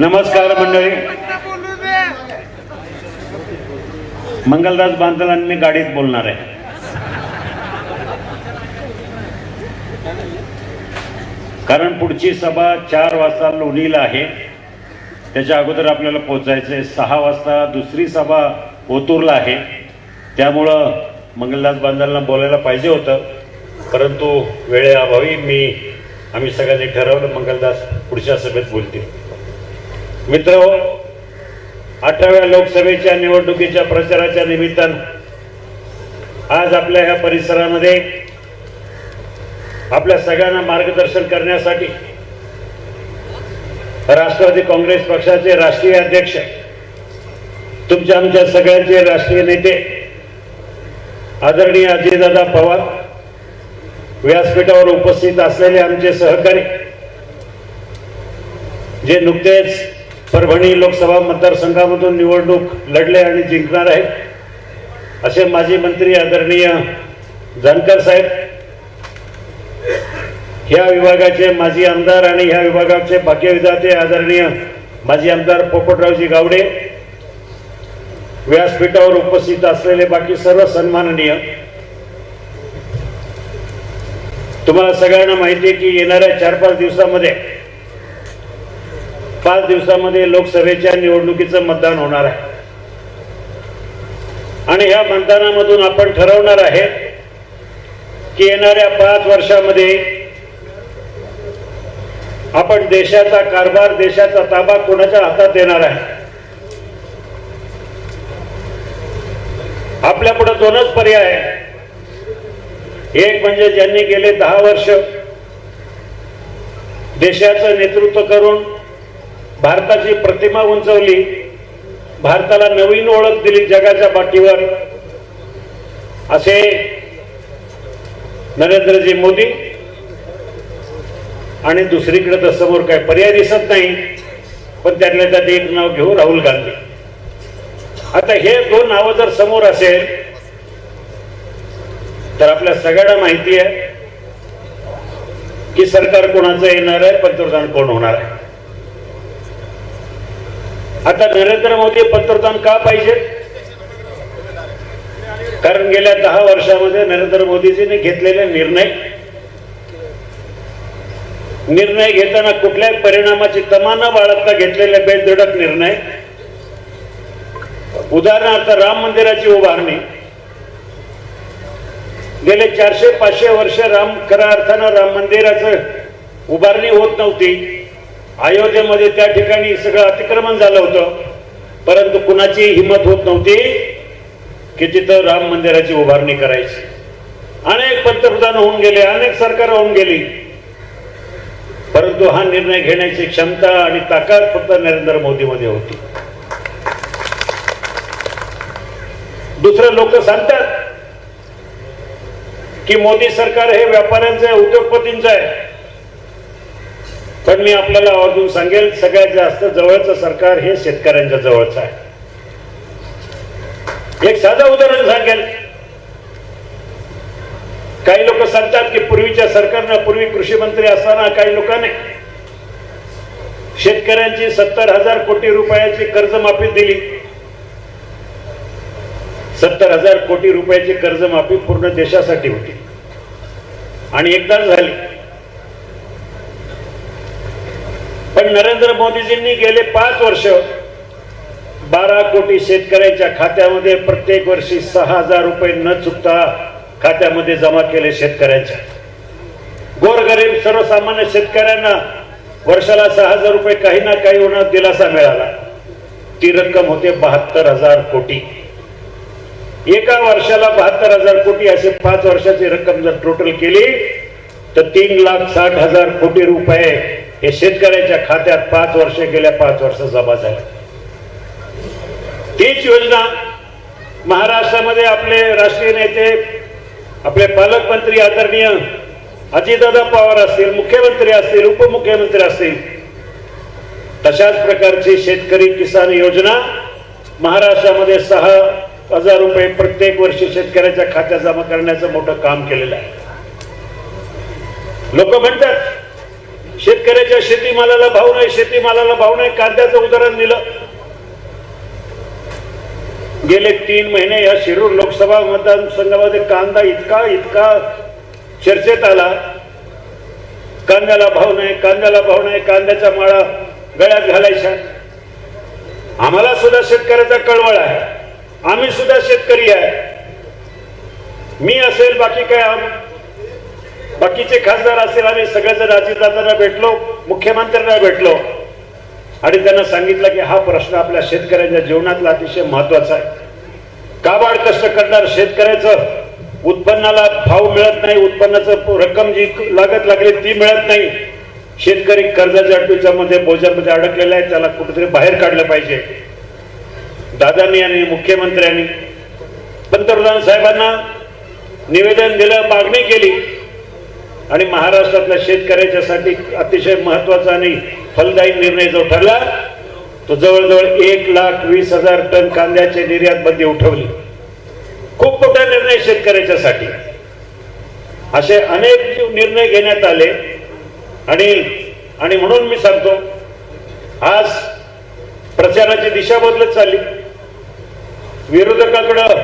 नमस्कार मंडळी. मंगलदास बांधलांनी मी गाडीत बोलणार आहे. कारण पुढची सभा चार वाजता लोणीला आहे. त्याच्या अगोदर आपल्याला पोचायचं आहे सहा वाजता. दुसरी सभा ओतूरला आहे. त्यामुळं मंगलदास बांधलांना बोलायला पाहिजे होतं. परंतु वेळेअभावी मी आम्ही सगळ्यांनी ठरवलं मंगलदास पुढच्या सभेत बोलतील. मित्र अठराव्या लोकसभेच्या निवडणुकीच्या प्रचाराच्या निमित्तानं आज आपल्या ह्या परिसरामध्ये आपल्या सगळ्यांना मार्गदर्शन करण्यासाठी राष्ट्रवादी काँग्रेस पक्षाचे राष्ट्रीय अध्यक्ष तुमच्या आमच्या सगळ्यांचे राष्ट्रीय नेते आदरणीय अजयदादा पवार व्यासपीठावर उपस्थित असलेले आमचे सहकारी जे नुकतेच परभणी लोकसभा मतदारसंघामधून निवडणूक लढले आणि जिंकणार आहेत. असे माजी मंत्री आदरणीय जानकर साहेब ह्या विभागाचे माजी आमदार आणि ह्या विभागाचे भाग्यविधाते आदरणीय माजी आमदार पोपटरावजी गावडे व्यासपीठावर उपस्थित असलेले बाकी सर्व सन्माननीय. तुम्हाला सगळ्यांना माहिती आहे की येणाऱ्या चार पाच दिवसामध्ये पाच दिवसामध्ये लोकसभेच्या निवडणुकीचं मतदान होणार आहे. आणि ह्या मतदानामधून आपण ठरवणार आहे की येणाऱ्या पाच वर्षामध्ये आपण देशाचा कारभार देशाचा ताबा कोणाच्या हातात देणार आहे? आपल्या पुढे दोनच पर्याय आहे एक म्हणजे ज्यांनी गेले दहा वर्ष देशाचं नेतृत्व करून भारताची प्रतिमा उंचवली. भारताला नवीन ओळख दिली जगाच्या पाठीवर. असे नरेंद्रजी मोदी आणि दुसरीकडे तर समोर काय पर्याय दिसत नाही पण त्यातल्या त्यात एक नाव घेऊ राहुल गांधी. आता हे दोन नावं जर समोर असेल तर आपल्या सगळ्यांना माहिती आहे की सरकार कोणाचं येणार आहे पंतप्रधान कोण होणार आहे? आता नरेंद्र मोदी पंतप्रधान का पाहिजे? कारण गेल्या दहा वर्षामध्ये नरेंद्र मोदीजींनी घेतलेले निर्णय निर्णय घेताना कुठल्याही परिणामाची तमाना बाळगता घेतलेले बेधडक निर्णय. उदाहरणार्थ राम मंदिराची उभारणी. गेले चारशे पाचशे वर्ष राम खऱ्या अर्थानं राम मंदिराचं उभारणी होत नव्हती. अयोध्येमध्ये त्या ठिकाणी सगळं अतिक्रमण झालं होतं. परंतु कुणाची हिंमत होत नव्हती की तिथं राम मंदिराची उभारणी करायची. अनेक पंतप्रधान होऊन गेले अनेक सरकार होऊन गेली. परंतु हा निर्णय घेण्याची क्षमता आणि ताकद फक्त नरेंद्र मोदीमध्ये होती. दुसरं लोक सांगतात की मोदी सरकार हे व्यापाऱ्यांचं आहे उद्योगपतींचं आहे. पण मी आपल्याला आवर्जून सांगेल सगळ्यात जास्त जवळचं सरकार हे शेतकऱ्यांच्या जवळचं आहे. एक साधं उदाहरण सांगेल. काही लोक सांगतात की पूर्वीच्या सरकारनं पूर्वी कृषी मंत्री असताना काही लोकांनी शेतकऱ्यांची सत्तर हजार कोटी रुपयाची कर्जमाफी दिली. सत्तर हजार कोटी रुपयाची कर्जमाफी पूर्ण देशासाठी होती. आणि एकदा झाली. पण नरेंद्र मोदीजींनी गेले पाच वर्ष बारा कोटी शेतकऱ्यांच्या खात्यामध्ये प्रत्येक वर्षी सहा हजार रुपये न चुकता खात्यामध्ये जमा केले शेतकऱ्यांच्या. गोरगरीब सर्वसामान्य शेतकऱ्यांना वर्षाला सहा हजार रुपये काही ना काही होणार दिलासा मिळाला. ती रक्कम होते बहात्तर हजार कोटी. एका वर्षाला बहात्तर हजार कोटी असे पाच वर्षाची रक्कम जर टोटल केली तर तीन लाख साठ हजार कोटी रुपये हे शेतकऱ्याच्या खात्यात पाच वर्ष गेल्या पाच वर्ष जमा झाल्या तीच योजना महाराष्ट्रामध्ये आपले राष्ट्रीय नेते आपले पालकमंत्री आदरणीय अजितदादा पवार असतील मुख्यमंत्री असतील उपमुख्यमंत्री असतील तशाच प्रकारची शेतकरी किसान योजना महाराष्ट्रामध्ये सहा हजार रुपये प्रत्येक वर्षी शेतकऱ्याच्या खात्यात जमा करण्याचं मोठं काम केलेलं आहे. लोक म्हणतात शेतकऱ्याच्या शेतीमालाला भाव नाही शेतीमालाला भाव नाही. कांद्याचं उदाहरण दिलं. गेले तीन महिने या शिरूर लोकसभा मतदारसंघामध्ये कांदा इतका इतका चर्चेत आला. कांद्याला भाव नाही कांद्याला भाव नाही कांद्याच्या माळा गळ्यात घालायच्या आम्हाला सुद्धा शेतकऱ्याचा कळवळ आहे. आम्ही सुद्धा शेतकरी आहे. मी असेल बाकी काय बाकीचे खासदार असेल आम्ही सगळेजण अजितदादांना भेटलो मुख्यमंत्र्यांना भेटलो. आणि त्यांना सांगितलं की हा प्रश्न आपल्या शेतकऱ्यांच्या जीवनातला अतिशय महत्त्वाचा आहे. काबाड कष्ट करणार शेतकऱ्याचं? उत्पन्नाला भाव मिळत नाही उत्पन्नाचं रक्कम जी लागत लागली ती मिळत नाही. शेतकरी कर्जाच्या अडचणीच्या मध्ये बोजामध्ये अडकलेला आहे त्याला कुठेतरी बाहेर काढलं पाहिजे. दादांनी आणि मुख्यमंत्र्यांनी पंतप्रधान साहेबांना निवेदन दिलं मागणी केली. आणि महाराष्ट्रातल्या शेतकऱ्याच्यासाठी अतिशय महत्त्वाचा आणि फलदायी निर्णय जो ठरला तो जवळजवळ एक लाख वीस हजार टन कांद्याचे निर्यात बंदी उठवली. खूप मोठा निर्णय शेतकऱ्याच्यासाठी. असे अनेक निर्णय घेण्यात आले आणि आणि म्हणून मी सांगतो आज प्रचाराची दिशा बदलत चालली. विरोधकाकडं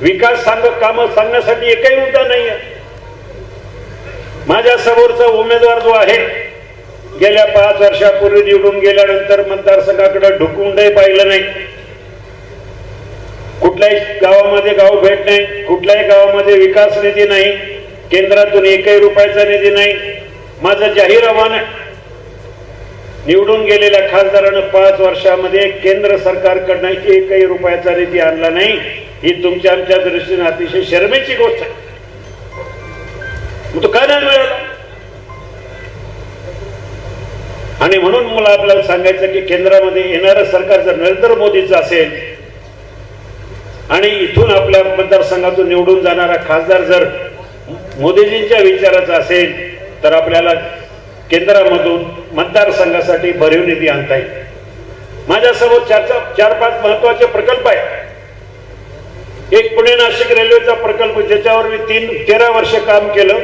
विकास सांग काम सांगण्यासाठी एकही मुद्दा नाही आहे माझ्या समोरचा उमेदवार जो आहे गेल्या पाच वर्षापूर्वी निवडून गेल्यानंतर मतदारसंघाकडे ढुकूनही पाहिलं नाही. कुठल्याही गावामध्ये गाव भेट नाही कुठल्याही गावामध्ये विकास निधी नाही केंद्रातून एकही रुपयाचा निधी नाही. माझं जाहीर आव्हान निवडून गेलेल्या खासदारानं पाच वर्षामध्ये केंद्र सरकारकडनं एकही रुपयाचा निधी आणला नाही. ही तुमच्या आमच्या दृष्टीने अतिशय शर्मेची गोष्ट आहे. नाही आणि म्हणून मला आपल्याला सांगायचं की केंद्रामध्ये येणारं सरकार जर नरेंद्र मोदीचं असेल आणि इथून आपल्या मतदारसंघातून निवडून जाणारा खासदार जर मोदीजींच्या विचाराचा असेल तर आपल्याला केंद्रामधून मतदारसंघासाठी भरीव निधी आणता येईल. माझ्यासमोर चार चार पाच महत्त्वाचे प्रकल्प आहेत. एक पुणे नाशिक रेल्वेचा प्रकल्प ज्याच्यावर मी तीन तेरा वर्ष काम केलं.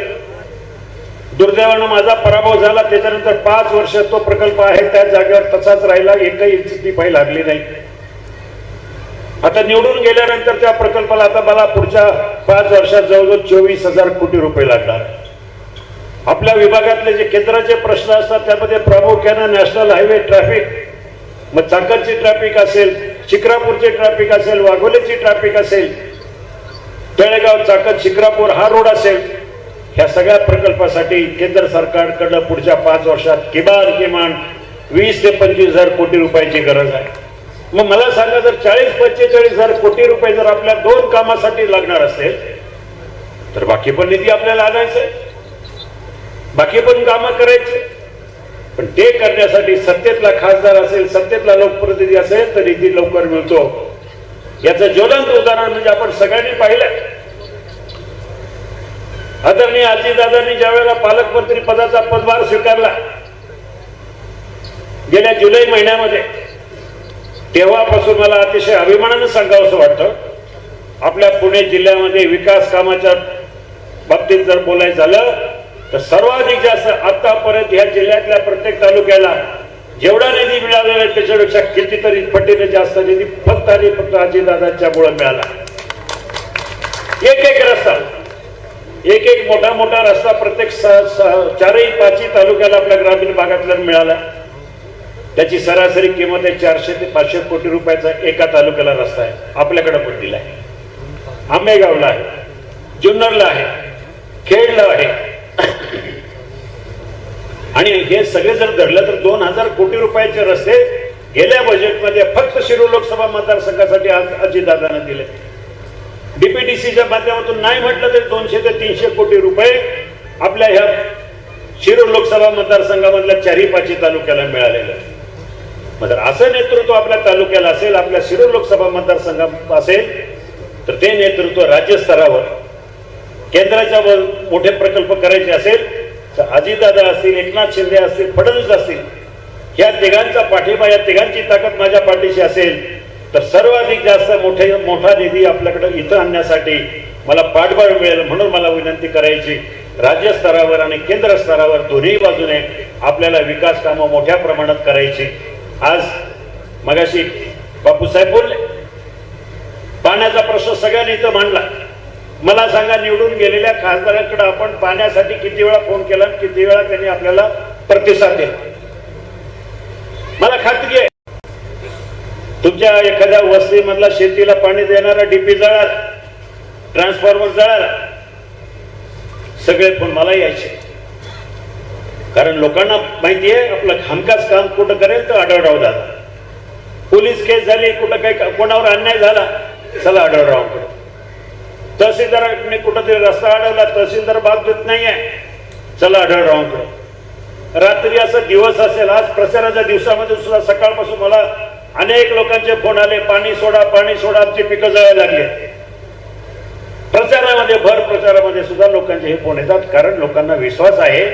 दुर्दैवानं माझा पराभव झाला. त्याच्यानंतर पाच वर्ष तो प्रकल्प आहे त्या जागेवर तसाच राहिला. एकही इंच ती पाय लागली नाही. आता निवडून गेल्यानंतर त्या प्रकल्पाला आता मला पुढच्या पाच वर्षात जवळजवळ चोवीस हजार कोटी रुपये लागणार. आपल्या विभागातले जे केंद्राचे प्रश्न असतात त्यामध्ये प्रामुख्यानं नॅशनल हायवे ट्रॅफिक मग चाकरची ट्रॅफिक असेल शिक्रापूरची ट्रॅफिक असेल वाघोलीची ट्रॅफिक असेल तळेगाव चाकत शिक्रापूर हा रोड असेल ह्या सगळ्या प्रकल्पासाठी केंद्र सरकारकडनं पुढच्या पाच वर्षात किमान किमान वीस ते पंचवीस हजार कोटी रुपयाची गरज आहे. मग मला सांगा जर चाळीस पंचेचाळीस हजार कोटी रुपये जर आपल्या दोन कामासाठी लागणार असेल तर बाकी पण निधी आपल्याला आणायचं बाकी पण कामं करायचे पण ते करण्यासाठी सत्तेतला खासदार असेल सत्तेतला लोकप्रतिनिधी असेल तर निधी लवकर मिळतो. याचं ज्वलंत उदाहरण म्हणजे आपण सगळ्यांनी पाहिलं आदरणीय आजीदादांनी ज्या वेळेला पालकमंत्री पदाचा पदभार स्वीकारला गेल्या जुलै महिन्यामध्ये तेव्हापासून मला अतिशय अभिमानानं सांगावं असं वाटतं आपल्या पुणे जिल्ह्यामध्ये विकास कामाच्या बाबतीत जर बोलायचं झालं तर सर्वाधिक जास्त आतापर्यंत ह्या जिल्ह्यातल्या प्रत्येक तालुक्याला जेवढा निधी मिळालेला आहे त्याच्यापेक्षा कितीतरी पटीने जास्त निधी फक्त आणि फक्त अजितदादांच्या मुळे मिळाला. एक एक रस्ता. एक एक मोठा मोठा रस्ता प्रत्येक स- चारही पाचही तालुक्याला आपल्या ग्रामीण भागातला मिळाला. त्याची सरासरी किंमत आहे चारशे ते पाचशे कोटी रुपयाचा एका तालुक्याला रस्ता आहे. आपल्याकडे पण दिला आहे. आंबेगावला आहे. जुन्नरला आहे. खेडला आहे. आणि हे सगळे जर धरलं तर दोन हजार कोटी रुपयाचे रस्ते गेल्या बजेटमध्ये फक्त शिरू लोकसभा मतदारसंघासाठी आज अजितदादांना दिले. डीपीडीसीच्या माध्यमातून नाही म्हटलं तरी दोनशे ते तीनशे कोटी रुपये आपल्या ह्या शिरूर लोकसभा मतदारसंघामधल्या चारही पाचही तालुक्याला मिळालेलं आहे. असं नेतृत्व आपल्या तालुक्याला असेल आपल्या शिरूर लोकसभा मतदारसंघात असेल तर ते नेतृत्व राज्यस्तरावर केंद्राच्या वर मोठे प्रकल्प करायचे असेल तर अजितदादा असतील एकनाथ शिंदे असतील फडणवीस असतील या तिघांचा पाठिंबा या तिघांची ताकद माझ्या पाठीशी असेल तर सर्वाधिक जास्त मोठे मोठा निधी आपल्याकडे इथं आणण्यासाठी मला पाठबळ मिळेल म्हणून मला विनंती करायची. राज्य स्तरावर आणि केंद्र स्तरावर दोन्ही बाजूने आपल्याला विकास कामं मोठ्या प्रमाणात करायची. आज मगाशी बापूसाहेब बोलले पाण्याचा प्रश्न सगळ्यांनी इथं मांडला. मला सांगा निवडून गेलेल्या खासदारांकडे आपण पाण्यासाठी किती वेळा फोन केला आणि किती वेळा त्यांनी आपल्याला प्रतिसाद दिला? मला खात्री आहे. तुमच्या एखाद्या वस्तीमधला शेतीला पाणी देणारा डीपी जळाला ट्रान्सफॉर्मर जळाला सगळे फोन मला यायचे. कारण लोकांना माहिती आहे आपलं हमखास काम कुठं करेल तर आढळराव दादा. पोलीस केस झाली कुठं काही कोणावर अन्याय झाला चला आढळराव तहसीलदारांनी कुठं तरी रस्ता अडवला तहसीलदार बाब देत नाहीये चला आढळरावकडे. रात्री असं दिवस असेल आज प्रचाराच्या दिवसामध्ये सुद्धा सकाळपासून मला अनेक लोकांचे फोन आले पाणी सोडा पाणी सोडा आमची पिकं जळायला लागली प्रचारामध्ये भर प्रचारामध्ये सुद्धा लोकांचे हे फोन येतात कारण लोकांना विश्वास आहे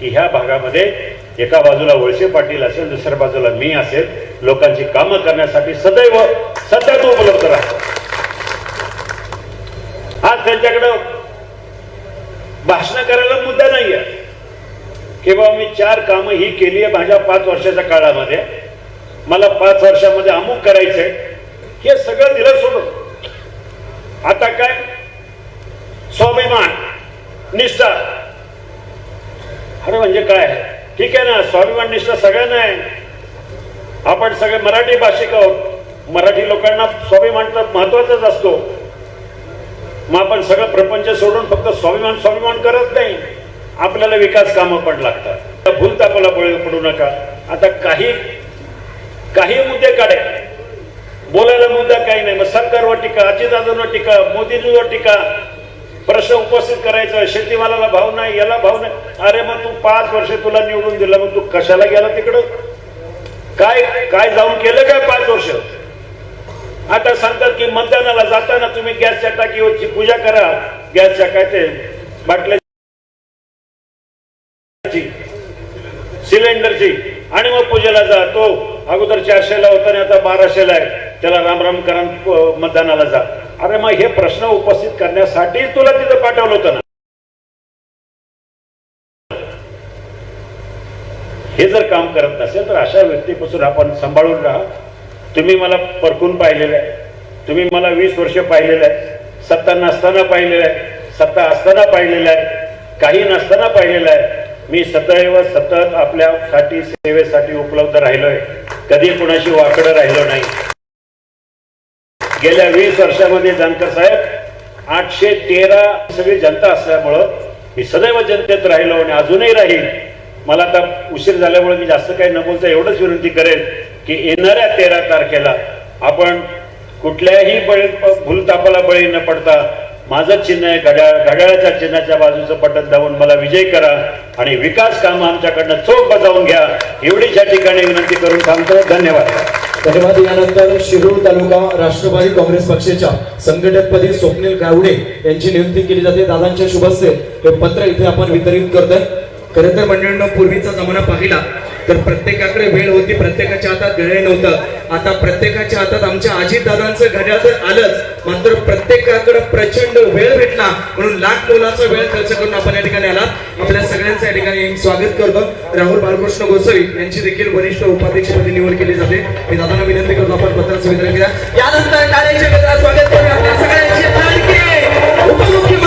की ह्या भागामध्ये एका बाजूला वळसे पाटील असेल दुसऱ्या बाजूला मी असेल लोकांची कामं करण्यासाठी सदैव सतत उपलब्ध राहतो. आज त्यांच्याकडं भाषण करायला मुद्दा नाही आहे की बाबा मी चार कामं ही केली आहे माझ्या पाच वर्षाच्या काळामध्ये. मला पाच वर्षामध्ये अमुक करायचंय. हे सगळं दिलं सोडून. आता काय? स्वाभिमान निष्ठा. अरे म्हणजे काय? ठीक आहे ना स्वाभिमान निष्ठा सगळ्यांना आहे. आपण सगळे मराठी भाषिक आहोत. मराठी लोकांना स्वाभिमान तर महत्वाचाच असतो. मग आपण सगळं प्रपंच सोडून फक्त स्वाभिमान स्वाभिमान करत नाही. आपल्याला विकास कामं पण लागतात. भूलतापाला बळी पडू नका. आता काही काही मुद्दे काढे. बोलायला मुद्दा काही नाही. मग सरकारवर टीका अजितदादांवर टीका मोदीजीवर टीका. प्रश्न उपस्थित करायचा. शेतीमालाला भाव नाही याला भाव नाही. अरे मग तू पाच वर्ष तुला निवडून दिलं मग तू कशाला गेला तिकडं? काय काय जाऊन केलं काय पाच वर्ष? आता सांगतात की मतदानाला जाताना तुम्ही गॅसच्या टाकीवरची पूजा करा. गॅसच्या काय ते बाटल्याची सिलेंडरची. आणि मग पूजेला जा. तो अगोदर चारशेला होता आणि आता बाराशेला आहे. त्याला रामराम करा मतदानाला जा. अरे मग हे प्रश्न उपस्थित करण्यासाठी तुला तिथं पाठवलं होतं ना. हे जर काम करत नसेल तर अशा व्यक्तीपासून आपण सांभाळून राहा. तुम्ही मला परकून पाहिलेलं आहे. तुम्ही मला वीस वर्ष पाहिलेलं आहे. सत्ता नसताना पाहिलेलं आहे. सत्ता असताना पाहिलेलं आहे. काही नसताना पाहिलेलं आहे. मी सदैव सतत आपल्यासाठी सेवेसाठी उपलब्ध राहिलोय. कधी कुणाशी वाकडं राहिलो नाही. गेल्या वीस वर्षामध्ये जानकर साहेब आठशे तेरा सगळी जनता असल्यामुळं मी सदैव जनतेत राहिलो आणि अजूनही राहील मला आता उशीर झाल्यामुळे मी जास्त काही न बोलता एवढंच विनंती करेन की येणाऱ्या तेरा तारखेला आपण कुठल्याही बळी भूलतापाला बळी न पडता माझं चिन्ह आहे घड्याळ घड्याळाच्या चिन्हाच्या बाजूचं बटन दाबून मला विजय करा आणि विकास कामं आमच्याकडनं चोख बजावून घ्या. एवढीच या ठिकाणी विनंती करून थांबतो. धन्यवाद. धन्यवाद यानंतर शिरूर तालुका राष्ट्रवादी काँग्रेस पक्षाच्या संघटकपदी स्वप्नील गावडे यांची नियुक्ती केली जाते. दादांच्या शुभ हे पत्र इथे आपण वितरित करतोय. खरं तर मंडळींनो पूर्वीचा जमाना पाहिला तर प्रत्येकाकडे वेळ होती प्रत्येकाच्या हातात घड्याळ नव्हतं. आता प्रत्येकाच्या हातात आमच्या आजी दादांचं घड्याळ तर आलंच मात्र प्रत्येकाकडे प्रचंड वेळ भेटला. म्हणून लाख मोलाचा वेळ खर्च करून आपण या ठिकाणी आला आपल्या सगळ्यांचं या ठिकाणी स्वागत करतो. राहुल बालकृष्ण गोसावी यांची देखील वरिष्ठ उपाध्यक्षपदी निवड केली जाते. मी दादांना विनंती करतो आपण पत्राचं वितरण करूया. यानंतर स्वागत करूया. आपल्या सगळ्यांचे उपमुख्यमंत्री